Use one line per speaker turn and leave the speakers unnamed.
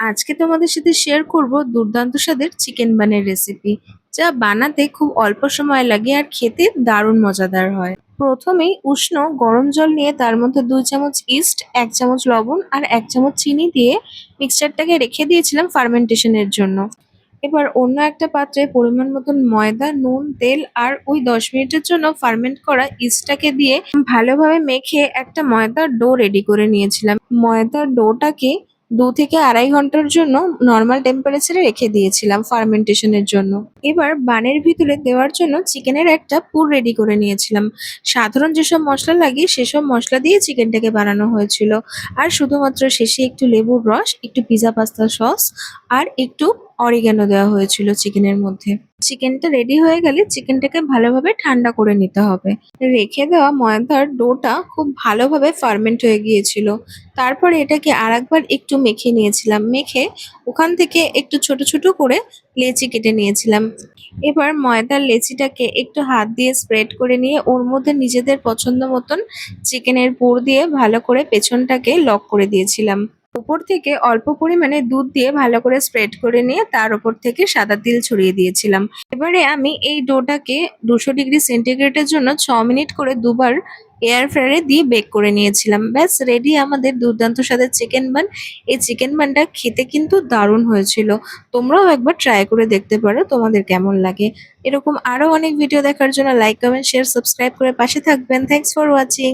আজকে তোমাদের সাথে শেয়ার করব দুর্দান্ত স্বাদের চিকেন বানের রেসিপি যা বানাতে খুব অল্প সময় লাগে আর খেতে দারুণ মজাদার হয়। প্রথমেই উষ্ণ গরম জল নিয়ে তার মধ্যে দুই চামচ ইস্ট এক চামচ লবণ আর এক চামচ চিনি দিয়ে মিক্সচারটাকে রেখে দিয়েছিলাম ফার্মেন্টেশনের জন্য। এবার অন্য একটা পাত্রে পরিমাণ মতন ময়দা, নুন, তেল আর ওই দশ মিনিটের জন্য ফার্মেন্ট করা ইস্টটাকে দিয়ে ভালোভাবে মেখে একটা ময়দার ডো রেডি করে নিয়েছিলাম। ময়দার ডোটাকে দু থেকে আড়াই ঘণ্টার জন্য নর্মাল টেম্পারেচারে রেখে দিয়েছিলাম ফার্মেন্টেশনের জন্য। এবার বানের ভিতরে দেওয়ার জন্য চিকেনের একটা পুর রেডি করে নিয়েছিলাম। সাধারণ যেসব মশলা লাগে, সেসব মশলা দিয়ে চিকেনটাকে বানানো হয়েছিল। আর শুধুমাত্র শেষে একটু লেবুর রস, একটু পিজা পাস্তা সস আর একটু অরিগ্যানো দেওয়া হয়েছিল চিকেনের মধ্যে। চিকেনটা রেডি হয়ে গেলে চিকেনটাকে ভালোভাবে ঠান্ডা করে নিতে হবে। রেখে দেওয়া ময়দার ডোটা খুব ভালোভাবে ফার্মেন্ট হয়ে গিয়েছিল। তারপরে এটাকে আরেকবার একটু মেখে নিয়েছিলাম। মেখে ওখান থেকে একটু ছোট ছোট করে লেচি কেটে নিয়েছিলাম। এবার ময়দার লেচিটাকে একটু হাত দিয়ে স্প্রেড করে নিয়ে ওর মধ্যে নিজেদের পছন্দ মতন চিকেনের পুর দিয়ে ভালো করে পেছনটাকে লক করে দিয়েছিলাম। উপর থেকে অল্প পরিমাণে দুধ দিয়ে ভালো করে স্প্রেড করে নিয়ে তার উপর থেকে সাদা তিল ছড়িয়ে দিয়েছিলাম। এবারে আমি এই ডোটাকে দুশো ডিগ্রি সেন্টিগ্রেডের জন্য ছ মিনিট করে দুবার এয়ার ফ্রায়ারে দিয়ে বেক করে নিয়েছিলাম। ব্যাস রেডি আমাদের দুর্দান্ত স্বাদের চিকেন বান এই চিকেন বানটা খেতে কিন্তু দারুণ হয়েছিল। তোমরাও একবার ট্রাই করে দেখতে পারো তোমাদের কেমন লাগে। এরকম আরও অনেক ভিডিও দেখার জন্য লাইক কমেন্ট শেয়ার সাবস্ক্রাইব করে পাশে থাকবেন। Thanks for watching